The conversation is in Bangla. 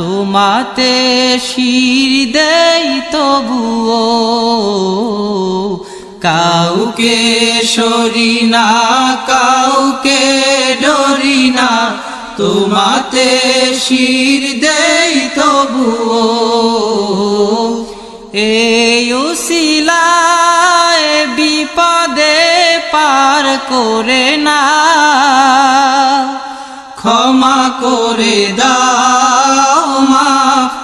তোমাতে শির দেই তবুও, কাউকে সরি না, কাউকে ডরি না, তোমাতে শির দেই তবুও। এই বিপদে পার করে না, ক্ষমা করে মাফ